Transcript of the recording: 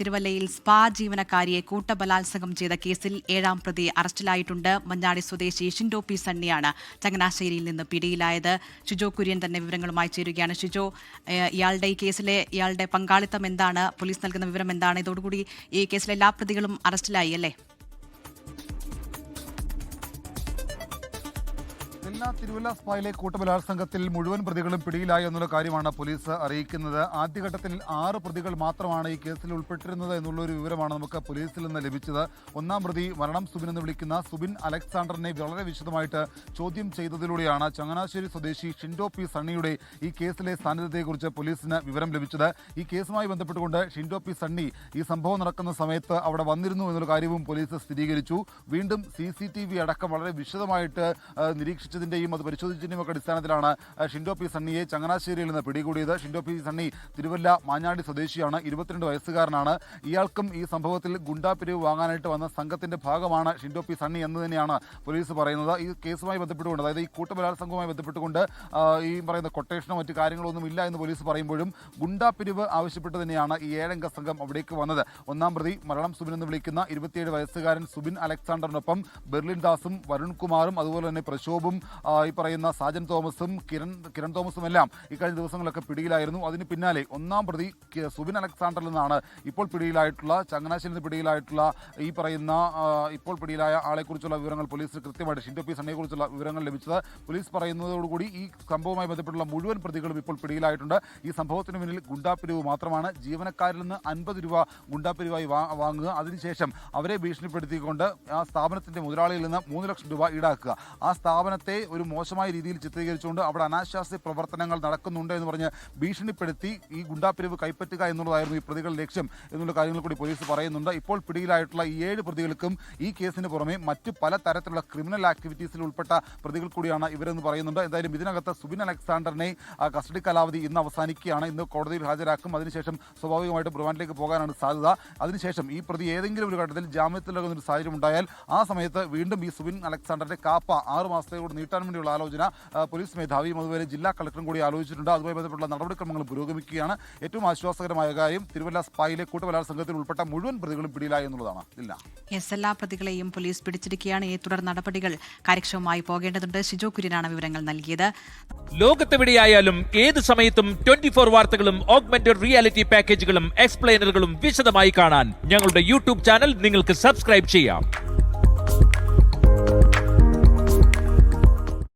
തിരുവല്ലയിൽ സ്പാ ജീവനക്കാരിയെ കൂട്ടബലാത്സംഗം ചെയ്ത കേസിൽ ഏഴാം പ്രതി അറസ്റ്റിലായിട്ടുണ്ട്. മഞ്ഞാടി സ്വദേശി ഷിൻഡോ പി സണ്ണിയാണ് ചങ്ങനാശ്ശേരിയിൽ നിന്ന് പിടിയിലായത്. ഷിജോ കുര്യൻ തന്നെ വിവരങ്ങളുമായി ചേരുകയാണ്. ഷിജോ ഇയാളുടെ ഈ കേസിലെ ഇയാളുടെ പങ്കാളിത്തം എന്താണ്? പോലീസ് നൽകുന്ന വിവരം എന്താണ്? ഇതോടുകൂടി ഈ കേസിലെ എല്ലാ പ്രതികളും അറസ്റ്റിലായി അല്ലേ? എല്ലാ തിരുവല്ല സ്പായിലെ കൂട്ടബലാത്സംഗത്തിൽ മുഴുവൻ പ്രതികളും പിടിയിലായി എന്നുള്ള കാര്യമാണ് പോലീസ് അറിയിക്കുന്നത്. ആദ്യഘട്ടത്തിൽ ആറ് പ്രതികൾ മാത്രമാണ് ഈ കേസിൽ ഉൾപ്പെട്ടിരുന്നത് എന്നുള്ള ഒരു വിവരമാണ് നമുക്ക് പോലീസിൽ നിന്ന് ലഭിച്ചത്. ഒന്നാം പ്രതി മരണം സുബിൻ എന്ന് വിളിക്കുന്ന സുബിൻ അലക്സാണ്ടറിനെ വളരെ വിശദമായിട്ട് ചോദ്യം ചെയ്തതിലൂടെയാണ് ചങ്ങനാശ്ശേരി സ്വദേശി ഷിൻഡോ പി സണ്ണിയുടെ ഈ കേസിലെ സാന്നിധ്യത്തെക്കുറിച്ച് പോലീസിന് വിവരം ലഭിച്ചത്. ഈ കേസുമായി ബന്ധപ്പെട്ടുകൊണ്ട് ഷിൻഡോ പി സണ്ണി ഈ സംഭവം നടക്കുന്ന സമയത്ത് അവിടെ വന്നിരുന്നു എന്നുള്ള കാര്യവും പോലീസ് സ്ഥിരീകരിച്ചു. വീണ്ടും സി അടക്കം വളരെ വിശദമായിട്ട് ആ, നിരീക്ഷിച്ചതിന്റെയും അത് പരിശോധിച്ചതിന്റെയും ഒക്കെ അടിസ്ഥാനത്തിലാണ് ഷിൻഡോ പി സണ്ണിയെ ചങ്ങനാശ്ശേരിയിൽ നിന്ന് പിടികൂടിയത്. ഷിൻഡോ പി സണ്ണി തിരുവല്ല മാഞ്ഞാടി സ്വദേശിയാണ്. ഇരുപത്തിരണ്ട് വയസ്സുകാരനാണ്. ഇയാൾക്കും ഈ സംഭവത്തിൽ ഗുണ്ടാപിരിവ് വാങ്ങാനായിട്ട് വന്ന സംഘത്തിന്റെ ഭാഗമാണ് ഷിൻഡോ പി സണ്ണി എന്ന് തന്നെയാണ് പോലീസ് പറയുന്നത്. ഈ കേസുമായി ബന്ധപ്പെട്ടുകൊണ്ട് അതായത് ഈ കൂട്ടബലാത്സംഗവുമായി ബന്ധപ്പെട്ടുകൊണ്ട് ഈ പറയുന്ന കൊട്ടേഷനോ മറ്റു കാര്യങ്ങളൊന്നും ഇല്ല എന്ന് പോലീസ് പറയുമ്പോഴും ഗുണ്ടാപിരിവ് ആവശ്യപ്പെട്ട് തന്നെയാണ് ഈ ഏഴംഗ സംഘം അവിടേക്ക് വന്നത്. ഒന്നാം പ്രതി മരണം സുബിൻ എന്ന് വിളിക്കുന്ന ഇരുപത്തിയേഴ് വയസ്സുകാരൻ സുബിൻ അലക്സാണ്ടറിനൊപ്പം ബെർലിൻ ദാസും വരുൺ കുമാറും അതുപോലെ തന്നെ പ്രശോഭും ഈ പറയുന്ന സാജൻ തോമസും കിരൺ കിരൺ തോമസും എല്ലാം ഇക്കഴിഞ്ഞ ദിവസങ്ങളിലൊക്കെ പിടിയിലായിരുന്നു. അതിന് പിന്നാലെ ഒന്നാം പ്രതി സുബിൻ അലക്സാണ്ടറിൽ നിന്നാണ് ഇപ്പോൾ പിടിയിലായിട്ടുള്ള ചങ്ങനാശ്ശേരിയിൽ നിന്ന് പിടിയിലായിട്ടുള്ള ഈ പറയുന്ന ഇപ്പോൾ പിടിയിലായ ആളെക്കുറിച്ചുള്ള വിവരങ്ങൾ പോലീസിന് കൃത്യമായിട്ട് ഷിൻഡോ പി സണ്ണിയെക്കുറിച്ചുള്ള വിവരങ്ങൾ ലഭിച്ചത് പോലീസ് പറയുന്നതോടുകൂടി ഈ സംഭവവുമായി ബന്ധപ്പെട്ടുള്ള മുഴുവൻ പ്രതികളും ഇപ്പോൾ പിടിയിലായിട്ടുണ്ട്. ഈ സംഭവത്തിന് പിന്നിൽ ഗുണ്ടാപ്പിരിവ് മാത്രമാണ്. ജീവനക്കാരിൽ നിന്ന് അൻപത് രൂപ ഗുണ്ടാപ്പിരിവായി വാങ്ങുക. അതിനുശേഷം അവരെ ഭീഷണിപ്പെടുത്തിക്കൊണ്ട് ആ സ്ഥാപനത്തിന്റെ മുതലാളിയിൽ നിന്ന് മൂന്ന് ലക്ഷം രൂപ ഈടാക്കുക. ആ സ്ഥാപനത്തെ ഒരു മോശമായ രീതിയിൽ ചിത്രീകരിച്ചുകൊണ്ട് അവിടെ അനാശാസ്യ പ്രവർത്തനങ്ങൾ നടക്കുന്നുണ്ട് എന്ന് പറഞ്ഞ് ഭീഷണിപ്പെടുത്തി ഈ ഗുണ്ടാപ്പിരിവ് കൈപ്പറ്റുക എന്നുള്ളതായിരുന്നു ഈ പ്രതികളുടെ ലക്ഷ്യം എന്നുള്ള കാര്യങ്ങൾ കൂടി പോലീസ് പറയുന്നുണ്ട്. ഇപ്പോൾ പിടിയിലായിട്ടുള്ള ഈ ഏഴ് പ്രതികൾക്കും ഈ കേസിന് പുറമെ മറ്റ് പല തരത്തിലുള്ള ക്രിമിനൽ ആക്ടിവിറ്റീസിൽ ഉൾപ്പെട്ട പ്രതികൾ കൂടിയാണ് ഇവരെന്ന് പറയുന്നുണ്ട്. എന്തായാലും ഇതിനകത്ത് സുബിൻ അലക്സാണ്ടറിനെ കസ്റ്റഡി കാലാവധി ഇന്ന് അവസാനിക്കുകയാണ്. ഇന്ന് കോടതിയിൽ ഹാജരാക്കും. അതിനുശേഷം സ്വാഭാവികമായിട്ടും റിമാൻഡിലേക്ക് പോകാനാണ് സാധ്യത. അതിനുശേഷം ഈ പ്രതി ഏതെങ്കിലും ഒരു ഘട്ടത്തിൽ ജാമ്യത്തിലാകുന്ന ഒരു സാഹചര്യം ഉണ്ടായാൽ ആ സമയത്ത് വീണ്ടും ഈ സുബിൻ അലക്സാണ്ടറിന്റെ കാപ്പ ആറ് മാസത്തേക്കൂടെ നീട്ടാൻ വേണ്ടിയുള്ള ആലോചന പോലീസ് മേധാവിയും അതുപോലെ ജില്ലാ കളക്ടറും കൂടി ആലോചിച്ചിട്ടുണ്ട്. അതുമായി ബന്ധപ്പെട്ടുള്ള നടപടിക്രമങ്ങൾ പുരോഗമിക്കുകയാണ്. ഏറ്റവും ആശ്വാസകരമായ കാര്യം തിരുവല്ല സ്പായിലെ കൂട്ടബലാത്സംഗത്തിൽ ഉൾപ്പെട്ട മുഴുവൻ പ്രതികളും പിടിയിലായി എന്നുള്ളതാണ്. ഇല്ല. എസ് എല്ലാ പ്രതികളെയും പോലീസ് പിടിച്ചിരിക്കുകയാണ്. ഈ തുടർ നടപടികൾ കാര്യക്ഷമമായി പോകേണ്ടതുണ്ട്. ഷിജോ കുര്യനാണ് വിവരങ്ങൾ നൽകിയത്. ലോകത്തെവിടെയായാലും ഏത് സമയത്തും ട്വന്റി ഫോർ വാർത്തകളും ഓഗ്മെന്റഡ് റിയാലിറ്റി പാക്കേജുകളും എക്സ്പ്ലെയിനറുകളും വിശദമായി കാണാൻ ഞങ്ങളുടെ യൂട്യൂബ് ചാനൽ നിങ്ങൾക്ക് സബ്സ്ക്രൈബ് ചെയ്യാം.